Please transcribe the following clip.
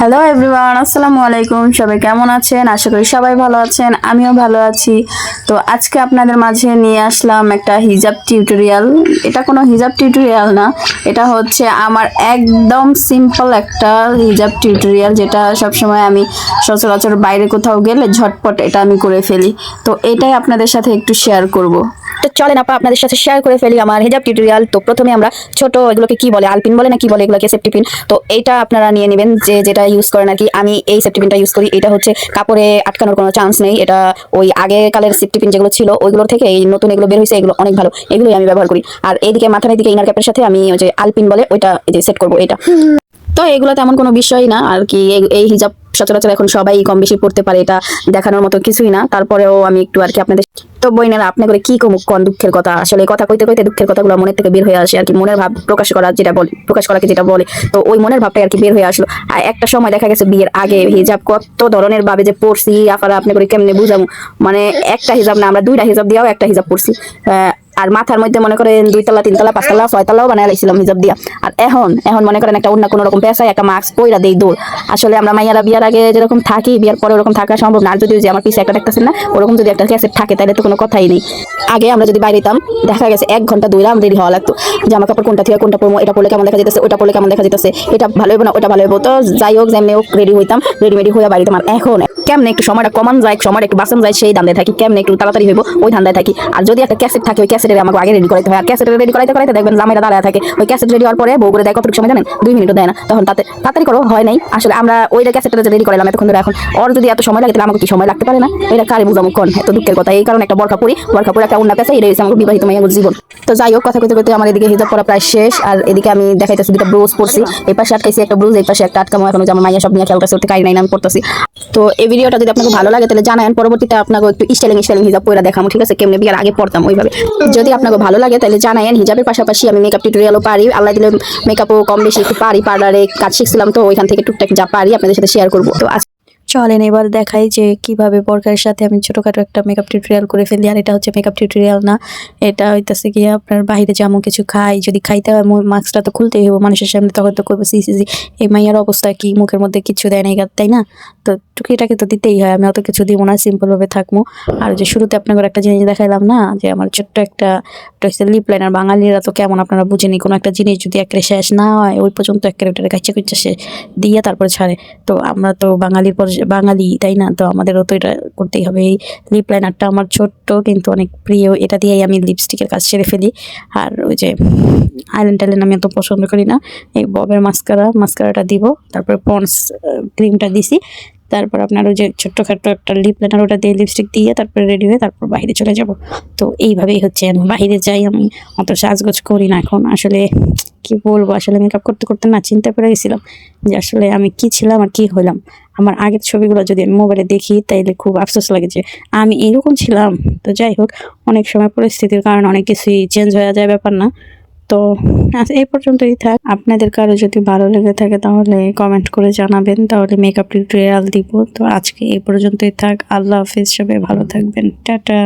Hello everyone আসসালামু আলাইকুম সবাই কেমন আছেন? আশা করি সবাই ভালো আছেন। আমিও ভালো আছি। তো আজকে আপনাদের মাঝে নিয়ে আসলাম একটা হিজাব টিউটোরিয়াল এটা কোনো হিজাব টিউটোরিয়াল না। এটা হচ্ছে আমার একদম সিম্পল একটা হিজাব টিউটোরিয়াল যেটা সবসময় আমি সচরাচর বাইরে কোথাও গেলে ঝটপট এটা আমি করে ফেলি। তো এটাই আপনাদের সাথে একটু শেয়ার করব। তো চলেন আপা, আপনাদের সাথে শেয়ার করে ফেলি আমার হেজাব টিউটোরিয়াল তো প্রথমে আমরা ছোট এগুলোকে কি বলে, আলপিন বলে না কি বলে এগুলোকে সেফটি পিন তো এইটা আপনারা নিয়ে নেবেন যে যেটা ইউজ করেন আর কি আমি এই সেফটি পিনটা ইউজ করি। এটা হচ্ছে কাপড়ে আটকানোর কোনো চান্স নেই। এটা ওই আগে কালের সেফটি পিন যেগুলো ছিল ওইগুলোর থেকে এই নতুন এগুলো বের হয়েছে এগুলো অনেক ভালো। এগুলোই আমি ব্যবহার করি। আর এইদিকে মাথার দিকে ইনার ক্যাপের সাথে আমি ওই যে আলপিন বলে ওইটা এই যে সেট করব এটা তো এগুলো তেমন কোনো বিষয় না। আর কি এই হিজাব সচরাচর এখন সবাই কম বেশি পড়তে পারে, এটা দেখানোর মতো কিছুই না। তারপরেও আমি একটু আর কি আপনাদের তো নেন আপনি করে কি কমুক, কোন দুঃখের কথা? আসলে কথা কইতে কইতে দুঃখের কথাগুলো মনের থেকে বের হয়ে আসে আর কি, মনের ভাব প্রকাশ করা যেটা বলে, প্রকাশ করাকে যেটা বলে। তো ওই মনের ভাবটা আর কি বের হয়ে আসলো। আর একটা সময় দেখা গেছে বিয়ের আগে হিজাব কত ধরনের ভাবে যে পড়ছি আফারা আপনি করে কেমনে বুঝাবো মানে একটা হিজাব না, আমরা দুইটা হিজাব দিয়েও একটা হিজাব পড়ছি আর মাথার মধ্যে মনে করেন দুইতলা, তিনতলা, পাঁচতলা, ছয়তলাও বানায় লাইছিলাম হিজাব দিয়া। আর এখন এখন মনে করেন একটা অন্য কোনো রকম পেশায় একটা মাস্ক পইরা দেই দৌড় আসলে আমরা মাইয়ারা বিয়ার আগে যেরকম থাকি, বিয়ার পরে ওরকম থাকা সম্ভব না। আর যদি যে আমার পিছিয়ে একটা দেখতেছেন না, ওরকম যদি একটা ক্যাসেট থাকে, তাহলে তো কোনো কথাই নেই। আগে আমরা যদি বাইরে যেতাম দেখা গেছে এক ঘণ্টা দুইরা রেডি হওয়া লাগতো। জামা কাপড় কোনটা থেকে কোনটা পরবো, এটা পরলে কেমন দেখা যেতেছে, ওটা পরলে কেমন দেখা যেতেছে, এটা ভালো হইব না, ওটা ভালো হইব। তো যাই হোক, যেমনি হোক রেডি হইতাম রেডিমেডি হয়ে বাড়িতে। আর এখন কেমনে একটু সময়টা কমান যায় সময়টা একটু বাঁচান যায়, সেই ধান্দায় থাকি। কেমনে একটু তাড়াতাড়ি হইব, ওই ধান্দায় থাকি। আর যদি একটা ক্যাসেট থাকে, ওই ক্যাসেটের আমাকে আগে রেডি করাইতে হয়। আর ক্যাসেট রেডি করাইতে করাইতে দেখবেন জামাইরা দাঁড়ায় থাকে। ওই ক্যাসেট রেডি হওয়ার পরে বউ করে দেয়, কতটুকু সময় জানেন? দুই মিনিটও দেয় না। তখন তাতে, তাড়াতাড়ি করো, হয় নাই। আসলে আমরা ওই ক্যাসেটটা রেডি করালাম এতক্ষণ ধরে এখন, ওর যদি এত সময় লাগে, তাহলে আমাকে কি সময় লাগতে পারে না? এটা কারে বুঝাবো কোন? এত দুঃখের কথা। এই কারণে একটা বরখা পরি বরখা পরে একটা অন্য পেছে এটা হচ্ছে আমার বিবাহিত মেয়ের জীবন। তো যাই হোক, কথা কইতে কইতে আমার এদিকে হিজাব পড়া প্রায় শেষ। আর এদিকে আমি দেখাইতেছি দুটা ব্রুজ পড়ছি এই পাশে আটকাইছি একটা ব্রুজ এই পাশে একটা আটকামো। এখন যে আমার মাইয়া সব নিয়ে খেয়াল করছে ওতে কাই নাই আমি পড়তেছি তো এই ভিডিওটা যদি আপনাকে ভালো লাগে, তাহলে জানান পরবর্তীতে আপনাকে একটু স্টাইলিং স্টাইলিং হিজাব পরে দেখাবো, ঠিক আছে? কেমনে বিয়ার আগে পড়তাম ওইভাবে। যদি আপনাকে ভালো লাগে, তাহলে জানায়েন। হিজাবের পাশাপাশি আমি মেকআপ টিউটোরিয়ালও পারি। আল্লাহ দিলে মেকআপও কম বেশি একটু পারি, পার্লারে কাজ শিখছিলাম, তো ওইখান থেকে টুকটাক যা পারি আপনাদের সাথে শেয়ার করব। তো চলেন, এবার দেখাই যে কীভাবে বরকারের সাথে আমি ছোটখাটো একটা মেকআপ টিউটোরিয়াল করে ফেলি। আর এটা হচ্ছে মেকআপ টিউটোরিয়াল না, এটা হইতেছে গিয়ে আপনার বাইরে যেমন কিছু খাই, যদি খাইতে হয় মাস্কটা তো খুলতেই হবে মানুষের সামনে তখন তো করব সি সি এই মাইয়ার অবস্থা কি? মুখের মধ্যে কিছু দেয় না এগার তাই না? তো টুকিটাকে তো দিতেই হয়, আমি অত কিছু দিব না সিম্পলভাবে থাকব আর যে শুরুতে আপনাদের একটা জিনিস দেখাইলাম না, যে আমার ছোট্ট একটা হচ্ছে লিপ লাইনার বাঙালিরা তো কেমন আপনারা বুঝেনি, কোনো একটা জিনিস যদি একেবারে শেষ না হয়, ওই পর্যন্ত একেবারে ওটা কাছে কুচ্ছে সে দিয়ে তারপরে ছাড়ে। তো আমরা তো বাঙালির পর বাঙালি, তাই না? তো আমাদেরও তো এটা করতেই হবে। এই লিপ লাইনারটা আমার ছোট্ট কিন্তু অনেক প্রিয়। এটা দিয়েই আমি লিপস্টিকের কাজ সেরে ফেলি। আর ওই যে আইল্যান্ড টাইল্যান্ড আমি এত পছন্দ করি না। এই ববের মাস্কারা মাস্কারাটা দিব। তারপর পন্স ক্রিমটা দিছি। তারপর আপনার ওই যে ছোট্টখাটো একটা লিপ লাইনার ওটা দিয়ে লিপস্টিক দিয়ে তারপরে রেডি হয়ে তারপর বাইরে চলে যাব। তো এইভাবেই হচ্ছে। আমি বাইরে যাই আমি, অত সাজগোজ করি না এখন। আসলে কি বলব? আসলে মেকআপ করতে করতে না চিন্তা করে গেছিলাম যে আসলে আমি কি ছিলাম আর কি হলাম আমার আগের ছবিগুলো যদি আমি মোবাইলে দেখি, তাইলে খুব আফসোস লাগে যে আমি এরকম ছিলাম। তো যাই হোক, অনেক সময় পরিস্থিতির কারণে অনেক কিছুই চেঞ্জ হয়ে যায় ব্যাপার না। তো এই পর্যন্তই থাক। আপনাদের কারও যদি ভালো লেগে থাকে তাহলে কমেন্ট করে জানাবেন। তাহলে মেকআপ টিউটোরিয়াল দিব। তো আজকে এই পর্যন্তই থাক। আল্লাহ হাফিজ, সবাই ভালো থাকবেন। টাটা।